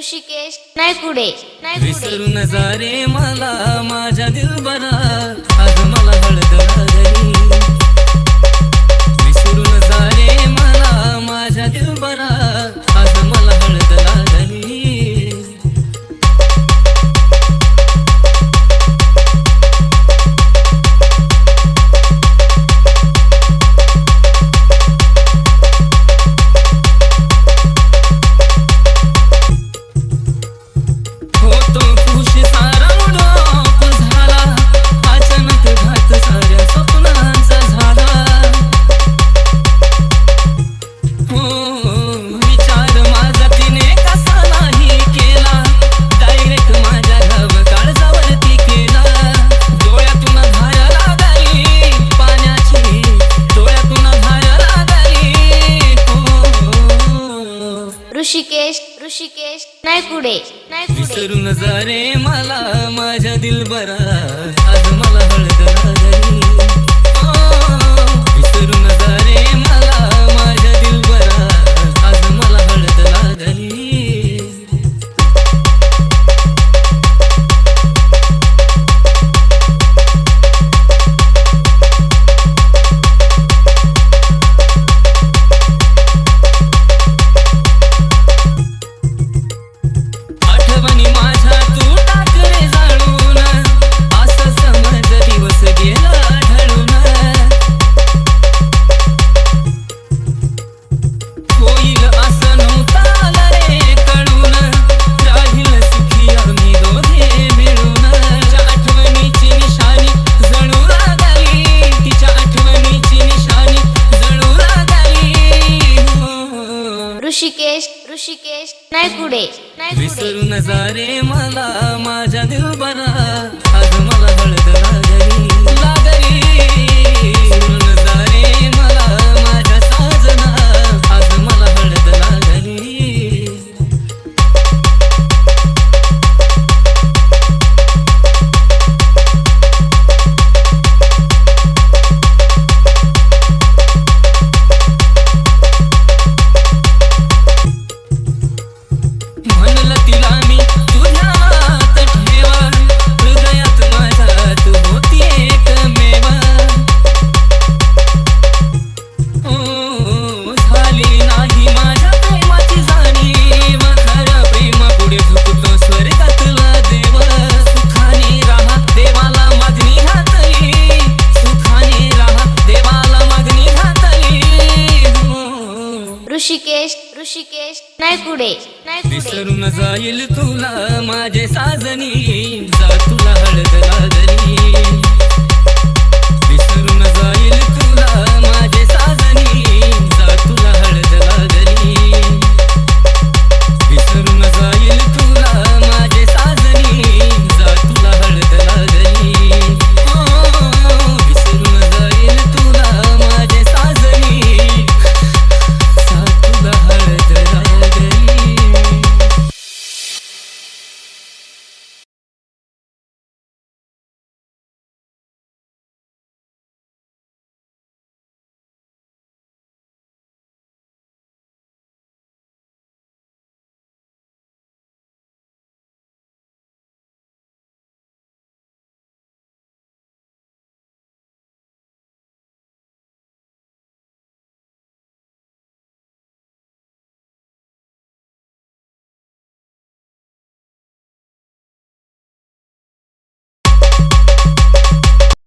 ऋषिकेश नाही कुडे जा नजारे मला माझ्या दिलबरा ऋषिकेश ऋषिकेश नाही पुढे नाही कुठे नजारे मला माझ्या दिल बरा ऋषिकेश ऋषिकेश नाही नायकुडे. विसरून जा रे मला ऋषिकेश ऋषिकेश नाही कुडे नाही विसरून जाईल तुला माझे साजनी जा तू